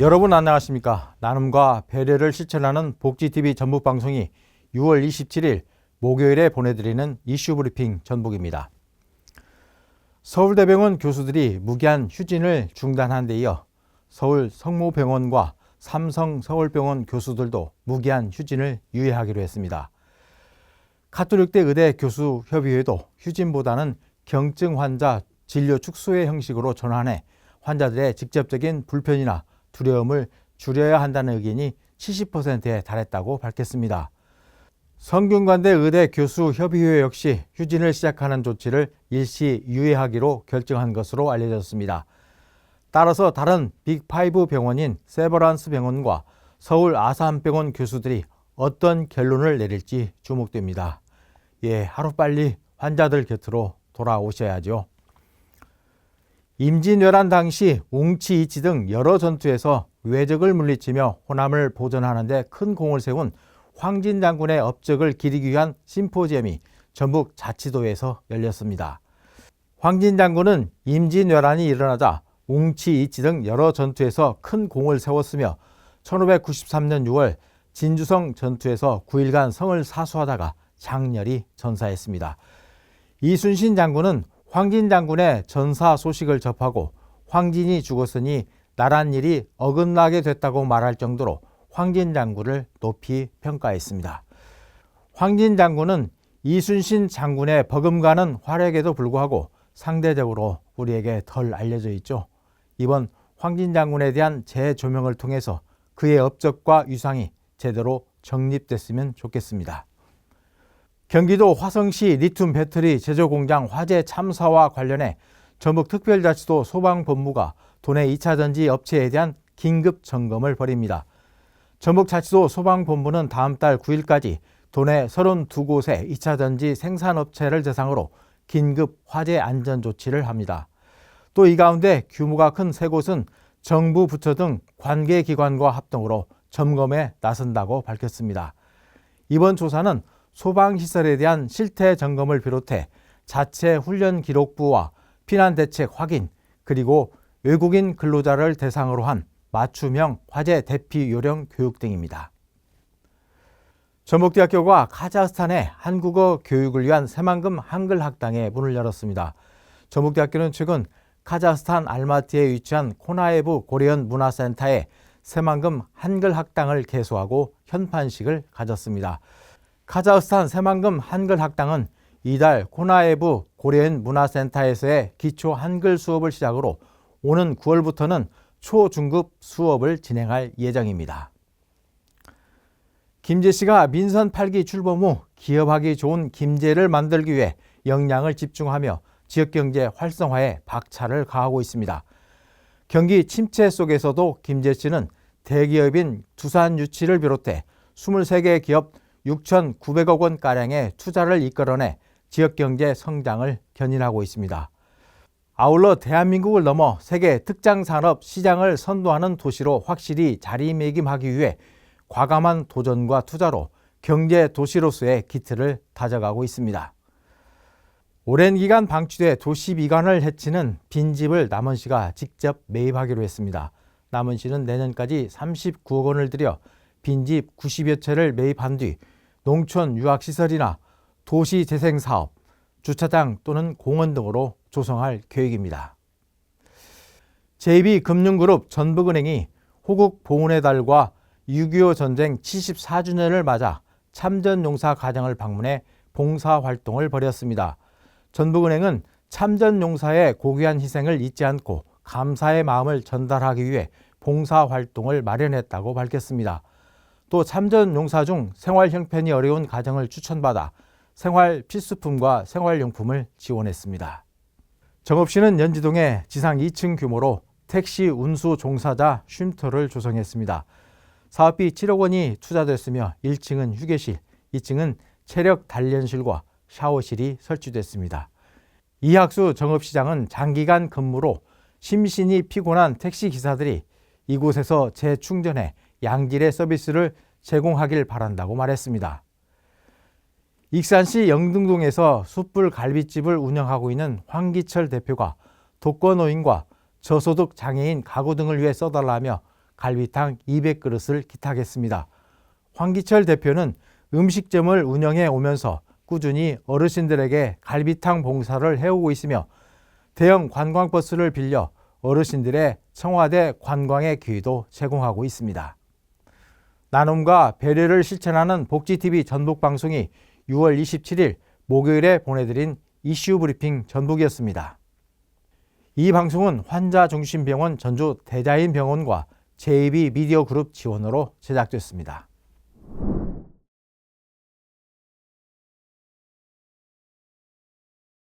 여러분 안녕하십니까? 나눔과 배려를 실천하는 복지TV 전북 방송이 6월 27일 목요일에 보내드리는 이슈 브리핑 전북입니다. 서울대병원 교수들이 무기한 휴진을 중단한 데 이어 서울 성모병원과 삼성 서울병원 교수들도 무기한 휴진을 유예하기로 했습니다. 카톨릭대 의대 교수 협의회도 휴진보다는 경증 환자 진료 축소의 형식으로 전환해 환자들의 직접적인 불편이나 두려움을 줄여야 한다는 의견이 70%에 달했다고 밝혔습니다. 성균관대 의대 교수 협의회 역시 휴진을 시작하는 조치를 일시 유예하기로 결정한 것으로 알려졌습니다. 따라서 다른 빅5 병원인 세버란스 병원과 서울 아산병원 교수들이 어떤 결론을 내릴지 주목됩니다. 예, 하루빨리 환자들 곁으로 돌아오셔야죠. 임진왜란 당시 웅치 이치 등 여러 전투에서 외적을 물리치며 호남을 보존하는 데 큰 공을 세운 황진 장군의 업적을 기리기 위한 심포지엄이 전북 자치도에서 열렸습니다. 황진 장군은 임진왜란이 일어나자 웅치 이치 등 여러 전투에서 큰 공을 세웠으며 1593년 6월 진주성 전투에서 9일간 성을 사수하다가 장렬히 전사했습니다. 이순신 장군은 황진 장군의 전사 소식을 접하고 황진이 죽었으니 나란 일이 어긋나게 됐다고 말할 정도로 황진 장군을 높이 평가했습니다. 황진 장군은 이순신 장군의 버금가는 활약에도 불구하고 상대적으로 우리에게 덜 알려져 있죠. 이번 황진 장군에 대한 재조명을 통해서 그의 업적과 유상이 제대로 정립됐으면 좋겠습니다. 경기도 화성시 리튬 배터리 제조 공장 화재 참사와 관련해 전북특별자치도 소방본부가 도내 2차 전지 업체에 대한 긴급 점검을 벌입니다. 전북자치도 소방본부는 다음 달 9일까지 도내 32곳의 2차 전지 생산업체를 대상으로 긴급 화재 안전 조치를 합니다. 또 이 가운데 규모가 큰 세 곳은 정부 부처 등 관계 기관과 합동으로 점검에 나선다고 밝혔습니다. 이번 조사는 소방시설에 대한 실태 점검을 비롯해 자체 훈련 기록부와 피난 대책 확인 그리고 외국인 근로자를 대상으로 한 맞춤형 화재 대피 요령 교육 등입니다. 전북대학교가 카자흐스탄의 한국어 교육을 위한 새만금 한글 학당에 문을 열었습니다. 전북대학교는 최근 카자흐스탄 알마티에 위치한 코나에브 고려연 문화센터에 새만금 한글 학당을 개소하고 현판식을 가졌습니다. 카자흐스탄 새만금 한글 학당은 이달 코나에브 고려인 문화센터에서의 기초 한글 수업을 시작으로 오는 9월부터는 초중급 수업을 진행할 예정입니다. 김재 씨가 민선 8기 출범 후 기업하기 좋은 김제를 만들기 위해 역량을 집중하며 지역경제 활성화에 박차를 가하고 있습니다. 경기 침체 속에서도 김재 씨는 대기업인 두산 유치를 비롯해 23개 기업 6,900억 원가량의 투자를 이끌어내 지역 경제 성장을 견인하고 있습니다. 아울러 대한민국을 넘어 세계 특장 산업 시장을 선도하는 도시로 확실히 자리매김하기 위해 과감한 도전과 투자로 경제 도시로서의 기틀을 다져가고 있습니다. 오랜 기간 방치돼 도시 미관을 해치는 빈집을 남원 시가 직접 매입하기로 했습니다. 남원 시는 내년까지 39억 원을 들여 빈집 90여 채를 매입한 뒤 농촌 유학시설이나 도시 재생 사업, 주차장 또는 공원 등으로 조성할 계획입니다. JB금융그룹 전북은행이 호국 봉헌의 달과 6.25 전쟁 74주년을 맞아 참전용사 가정을 방문해 봉사활동을 벌였습니다. 전북은행은 참전용사의 고귀한 희생을 잊지 않고 감사의 마음을 전달하기 위해 봉사활동을 마련했다고 밝혔습니다. 또 참전 용사 중 생활 형편이 어려운 가정을 추천받아 생활 필수품과 생활용품을 지원했습니다. 정읍시는 연지동에 지상 2층 규모로 택시 운수 종사자 쉼터를 조성했습니다. 사업비 7억 원이 투자됐으며 1층은 휴게실, 2층은 체력 단련실과 샤워실이 설치됐습니다. 이학수 정읍시장은 장기간 근무로 심신이 피곤한 택시 기사들이 이곳에서 재충전해 양질의 서비스를 제공하길 바란다고 말했습니다. 익산시 영등동에서 숯불 갈비집을 운영하고 있는 황기철 대표가 독거노인과 저소득 장애인 가구 등을 위해 써달라며 갈비탕 200그릇을 기탁했습니다. 황기철 대표는 음식점을 운영해 오면서 꾸준히 어르신들에게 갈비탕 봉사를 해오고 있으며 대형 관광버스를 빌려 어르신들의 청와대 관광의 기회도 제공하고 있습니다. 나눔과 배려를 실천하는 복지TV 전북 방송이 6월 27일 목요일에 보내드린 이슈 브리핑 전북이었습니다. 이 방송은 환자중심병원 전주 대자인병원과 JB 미디어 그룹 지원으로 제작됐습니다.